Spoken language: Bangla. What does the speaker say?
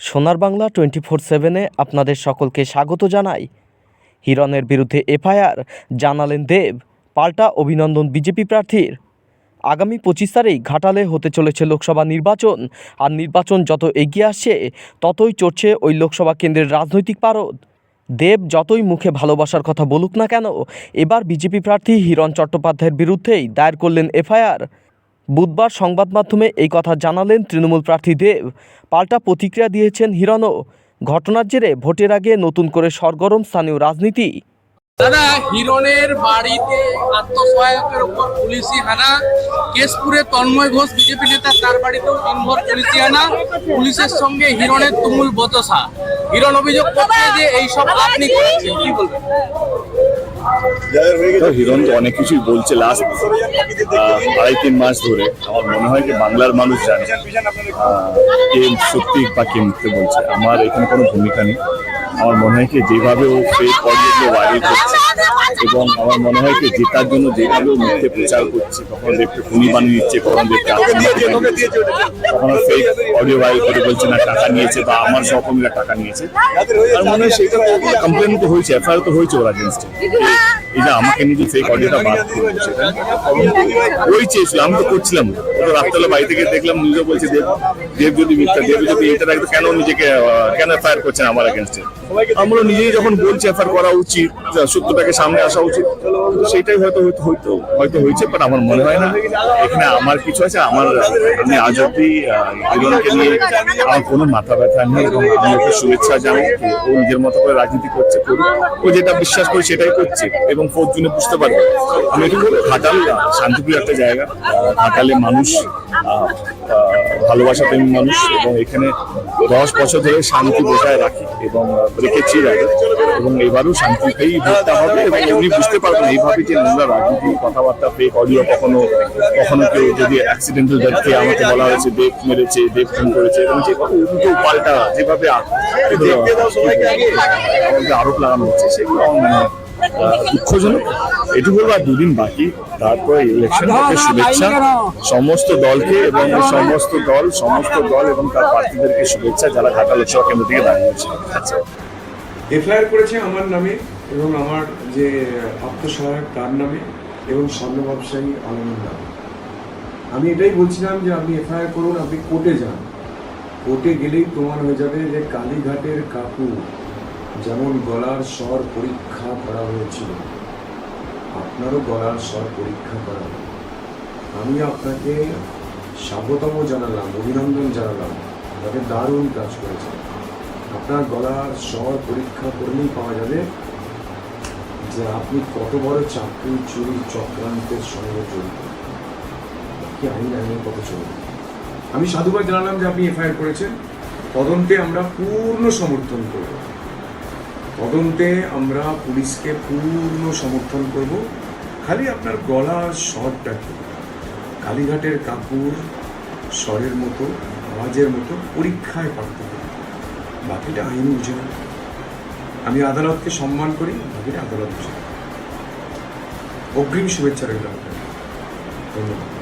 সোনার বাংলা টোয়েন্টি ফোর সেভেনে আপনাদের সকলকে স্বাগত জানাই। হিরণের বিরুদ্ধে এফআইআর জানালেন দেব, পাল্টা অভিনন্দন বিজেপি প্রার্থীর। আগামী পঁচিশ তারিখ ঘাটালে হতে চলেছে লোকসভা নির্বাচন, আর নির্বাচন যত এগিয়ে আসছে, ততই চড়ছে ওই লোকসভা কেন্দ্রের রাজনৈতিক পারদ। দেব যতই মুখে ভালোবাসার কথা বলুক না কেন, এবার বিজেপি প্রার্থী হিরণ চট্টোপাধ্যায়ের বিরুদ্ধেই দায়ের করলেন এফআইআর। বুধবার সংবাদ মাধ্যমে এই কথা জানালেন তৃণমূল প্রার্থী দেব। পাল্টা প্রতিক্রিয়া দিয়েছেন হিরণও ঘটনার জেরে ভোটের আগে নতুন করে সরগরম স্থানীয় রাজনীতি। দাদা, হিরণের বাড়িতে আত্মসহায়কের উপর পুলিশি হানা, কেশপুরে তন্ময় ঘোষ বিজেপি নেতা, তার বাড়িতেও দিনভর পুলিশি হানা, পুলিশের সঙ্গে হিরণের তুমুল বতসা হিরণ অভিযোগ করছে যে এইসব আপনি করেছেন। কি বলবেন? তো হিরণ তো অনেক কিছুই বলছে লাস্ট আড়াই, তিন মাস ধরে। আমার মনে হয় যে বাংলার মানুষ জানে কে সত্যি বা কে মিথ্যে বলছে। আমার এখানে কোনো ভূমিকা নেই। আমার মনে হয় কি যেভাবে ও ফেক অডিওগুলো ভাইরাল করছে এবং আমার মনে হয় কি জেতার জন্য যেভাবে মিথ্যে প্রচার করছে কখনো দেবকে খুনি বানিয়ে দিচ্ছে কখনো দিচ্ছে, কখনো ফেক অডিও ভাইরাল করে বলছে না টাকা নিয়েছে বা আমার সহকর্মীরা টাকা নিয়েছে। আর মনে হয় সেটা কমপ্লেন তো হয়েছে এফআইআর তো হয়েছে ওর আগেনস্টে এই যে আমাকে নিজে ফেক অডিওটা করল সেটা ওই চেয়েছিল আমি তো করছিলাম। তো রাত্রেবেলা বাড়ি থেকে দেখলাম নিজে বলছে দেব দেব যদি মিথ্যা দেব যদি এটা রাখতো কেন নিজেকে কেন এফআইআর করছেন আমার এগেনস্টে আমরা নিজেই যখন বলছি এফআইআর করা উচিত সত্যটাকে সামনে আসা উচিত। তো সেটাই হয়তো হয়তো হয়তো হয়েছে বাট আমার মনে হয় না। এখানে আমার কিছু আছে আমার আমি আজ অব্দি হিরণকে নিয়ে আমার কোনো মাথা ব্যথা নেই এবং আমি ওকে শুভেচ্ছা জানাই ও নিজের মতো করে রাজনীতি করছে ও যেটা বিশ্বাস করে সেটাই করছে এবং ফোর্থ জুনে বুঝতে পারবে। আমি বলব ঘাটাল আহ, শান্তিপ্রিয় একটা জায়গা ঘাটালে মানুষ ভালোবাসা প্রেমী মানুষ এবং এখানে দশ বছর ধরে শান্তি বজায় রাখি এবং রেখেছি এবং এবারও শান্তিতেই ভোটটা হবে এবং এমনি বুঝতে পারবেন, এইভাবে যে নোংরা রাজনীতি, কথাবার্তা ফেক অডিও কখনো কখনো কেউ যদি অ্যাক্সিডেন্টাল দেখে আমাকে বলা হয়েছে দেব মেরেছে দেব খুন করেছে, এবং যেভাবে উল্টো পাল্টা যেভাবে আমাকে আরোপ লাগানো হচ্ছে, সেগুলো আমার মনে হয় দুঃখজনক। এটুকু আর দুদিন বাকি। তারপরে ইলেকশন শুভেচ্ছা। সমস্ত দলকে এবং সমস্ত দল সমস্ত দল এবং তার প্রার্থীদেরকে শুভেচ্ছা যারা ঢাকা লোকসভা কেন্দ্র থেকে দাঁড়িয়েছে আচ্ছা। এফআইআর করেছে আমার নামে এবং আমার যে আত্মসহায়ক তার নামে এবং স্বর্ণ ব্যবসায়ী আলমের নামে। আমি এটাই বলছিলাম যে আপনি এফআইআর করুন আপনি কোর্টে যান। কোর্টে গেলেই প্রমাণ হয়ে যাবে যে কালীঘাটের কাকু যেমন গলার স্বর পরীক্ষা করা হয়েছিল, আপনারও গলার স্বর পরীক্ষা করা আমি আপনাকে স্বাগতম জানালাম, অভিনন্দন জানালাম। তাকে দারুণ কাজ করেছে আপনার গলার স্বর পরীক্ষা করলেই পাওয়া যাবে যে আপনি কত বড় চাকরি, চুরি, চক্রান্তের সঙ্গে জড়িত। কি আইন আইনের কত চলবে? আমি সাধুবাদ জানালাম যে আপনি এফআইআর করেছেন। তদন্তে আমরা পূর্ণ সমর্থন করব। তদন্তে আমরা পুলিশকে পূর্ণ সমর্থন করব। খালি আপনার গলার স্বরটা কি কালীঘাটের কাকুর স্বরের মতো, আওয়াজের মতো পরীক্ষায় পারতে বাকিটা আইন বুঝে আমি আদালতকে সম্মান করি, বাকিটা আদালত বুঝে অগ্রিম শুভেচ্ছা রইল আপনাকে ধন্যবাদ।